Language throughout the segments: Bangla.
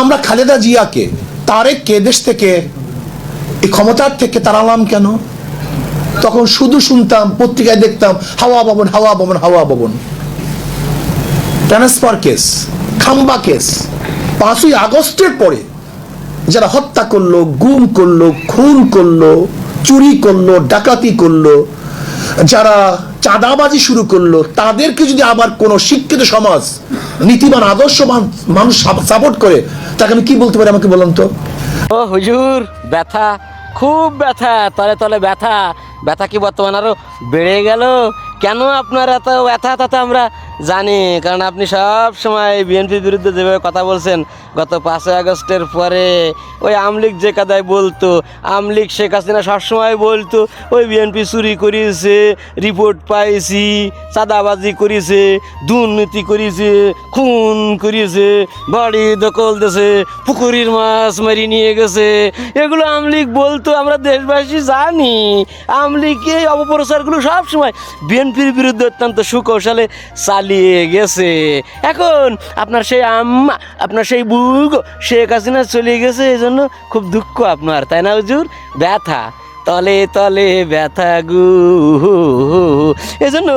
আমরা খালেদা জিয়াকে তারেককে দেশ থেকে, এই ক্ষমতার থেকে তাড়ালাম কেন? তখন শুধু শুনতাম, পত্রিকায় দেখতাম, হাওয়া ভবন হাওয়া ভবন হাওয়া ভবন। ট্রান্সফার কেস, খাম্বা কেস। পাঁচই আগস্টের পরে যারা হত্যা করল, গুম করল, খুন করল, চুরি করল, ডাকাতি করল, যারা চাঁদাবাজি শুরু করল, তাদেরকে যদি আবার কোনো শিক্ষিত সমাজ, নীতিবান, আদর্শবান মানুষ সাপোর্ট করে তাকে আমি কি বলতে পারি আমাকে বলুন তো? ও হুজুর, ব্যথা, খুব ব্যথা, তলে তলে ব্যথা। ব্যথা কি বর্তমান আরও বেড়ে গেল? কেন আপনার এত ব্যথা তাতে আমরা জানি? কারণ আপনি সব সময় বিএনপির বিরুদ্ধে যেভাবে কথা বলছেন গত পাঁচই আগস্টের পরে ওই আমলিগ যে কাদায় বলতো, আমলিক শেখ হাসিনা সবসময় বলতো, ওই বিএনপি চুরি করিয়েছে, রিপোর্ট পাইছি, চাঁদাবাজি করেছে দুর্নীতি করেছে খুন করিয়েছে, বাড়ি দখল দিয়েছে, পুকুরির মাছ মারি নিয়ে গেছে। এগুলো আমলিগ বলতো, আমরা দেশবাসী জানি। আমলিগকে এই অপপ্রচারগুলো সবসময় বিএনপির বিরুদ্ধে অত্যন্ত সুকৌশলে চালিয়ে গেছে। এখন আপনার সেই আম্মা, আপনার সেই বুক শেখ হাসিনা চলে গেছে এই জন্য খুব দুঃখ আপনার, তাই না হুজুর? ব্যথা। তলে তলে ব্যথা গু এজন্য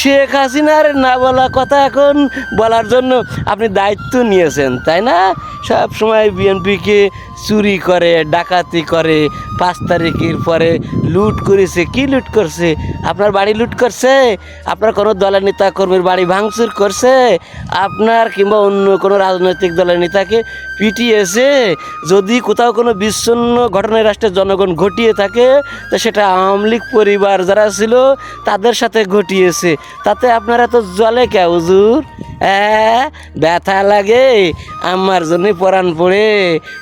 শেখ হাসিনার না বলা কথা এখন বলার জন্য আপনি দায়িত্ব নিয়েছেন, তাই না? সব সময় বিএনপিকে চুরি করে, ডাকাতি করে, পাঁচ তারিখের পরে লুট করেছে। কি লুট করছে? আপনার বাড়ি লুট করছে? আপনার কোনো দলের নেতা কর্মীর বাড়ি ভাঙচুর করছে? আপনার কিংবা অন্য কোনো রাজনৈতিক দলের নেতাকে পিটিয়েছে? যদি কোথাও কোনো বিচ্ছিন্ন ঘটনায় রাষ্ট্রের জনগণ ঘটিয়ে থাকে, তো সেটা আওয়ামী লীগ পরিবার যারা ছিল, তাদের সাথে ঘটিয়েছে। তাতে আপনারা তো জলে কে হুজুর? ব্যথা লাগে আমার জন্য পরাণ পড়ে।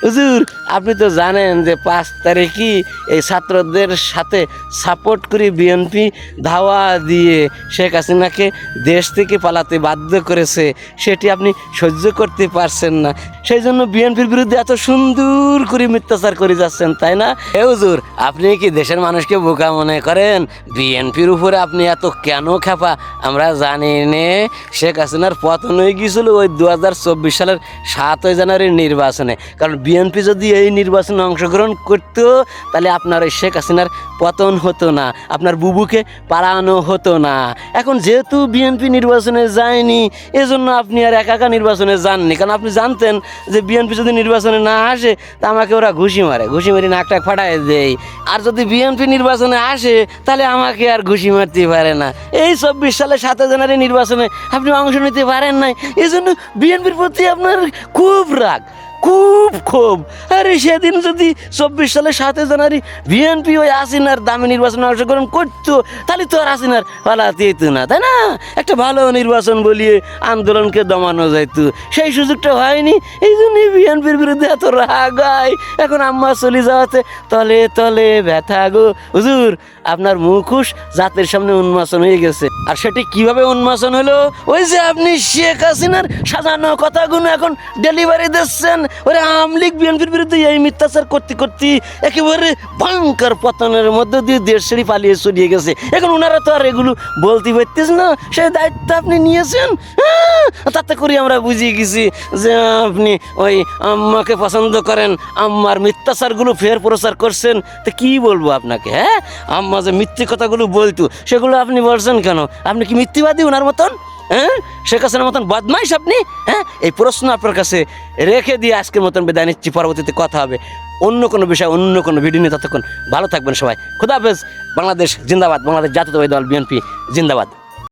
হুজুর আপনি তো জানেন যে পাঁচ তারিখই এই ছাত্রদের সাথে সাপোর্ট করে বিএনপি ধাওয়া দিয়ে শেখ হাসিনাকে দেশ থেকে পালাতে বাধ্য করেছে। সেটি আপনি সহ্য করতে পারছেন না। সেই জন্য বিএনপির বিরুদ্ধে এত সুন্দর করে মিথ্যাচার করে যাচ্ছেন, তাই না? এ হুজুর, আপনি কি দেশের মানুষকে বোকা মনে করেন? বিএনপির উপরে আপনি এত কেন খেপা আমরা জানি নে, শেখ হাসিনার পতন হয়ে গিয়েছিল ওই দু হাজার চব্বিশ সালের সাতই জানুয়ারির নির্বাচনে। কারণ বিএনপি যদি এই নির্বাচনে অংশগ্রহণ করতো, তাহলে আপনার ওই শেখ হাসিনার পতন হতো না, আপনার বুবুকে পালানো হতো না। এখন যেহেতু বিএনপি নির্বাচনে যায়নি, এজন্য আপনি আর একা একা নির্বাচনে যাননি। কারণ আপনি জানতেন যে বিএনপি যদি নির্বাচনে না আসে, তা আমাকে ওরা ঘুষি মারে, ঘুষি মারি নাকটা ফাটায় দেয়। আর যদি বিএনপি নির্বাচনে আসে, তাহলে আমাকে আর ঘুষি মারতে পারে না। এই চব্বিশ সালে সাতই জানুয়ারি নির্বাচনে আপনি অংশ নিতে পারেন নাই এই জন্য বিএনপির প্রতি আপনার খুব রাগ। খুব ক্ষোভ আরে সেদিন যদি চব্বিশ সালে সাতই জানুয়ারি বিএনপি ওই আসিনার দামি নির্বাচনে অংশগ্রহণ করতো, তাহলে তো আর আসিনার পালাতে যেত না, তাই না? একটা ভালো নির্বাচন বলিয়ে আন্দোলনকে দমানো যাইত। সেই সুযোগটা হয়নি, এই জন্যই বিএনপির বিরুদ্ধে এত রাগ হয়। এখন আম্মা চলে যাওয়াতে তলে তলে ব্যথা গো। হুজুর, আপনার মুখোশ জাতের সামনে উন্মোচন হয়ে গেছে। আর সেটি কীভাবে উন্মোচন হলো? ওই যে আপনি শেখ হাসিনার সাজানো কথাগুলো এখন ডেলিভারি দিচ্ছেন। ওরে বিএনপির বিরুদ্ধে এই মিথ্যাচার করতে করতে একেবারে ভয়ঙ্কর পতনের মধ্যে দিয়ে পালিয়ে গেছে। এখন ওনারা তো আর এগুলো বলতে না। সেই দায়িত্ব আপনি নিয়েছেন? হ্যাঁ, তাতে করে আমরা বুঝিয়ে গেছি যে আপনি ওই আম্মাকে পছন্দ করেন আম্মার মিথ্যাচারগুলো ফের প্রচার করছেন। তো কি বলব আপনাকে হ্যাঁ? আম্মা যে মিথ্যে কথাগুলো বলতো সেগুলো আপনি বলছেন কেন? আপনি কি মিথ্যেবাদী ওনার মতন? হ্যাঁ? শেখ হাসিনার মতন বদমাইশ আপনি? হ্যাঁ? এই প্রশ্ন আপনার কাছে রেখে দিয়ে আজকের মতন বিদায় নিচ্ছি। পরবর্তীতে কথা হবে অন্য কোনো বিষয়, অন্য কোনো ভিডিও নিয়ে। ততক্ষণ ভালো থাকবেন সবাই। খুদাহাফেজ বাংলাদেশ জিন্দাবাদ। বাংলাদেশ জাতীয়তাবাদী দল, বিএনপি জিন্দাবাদ।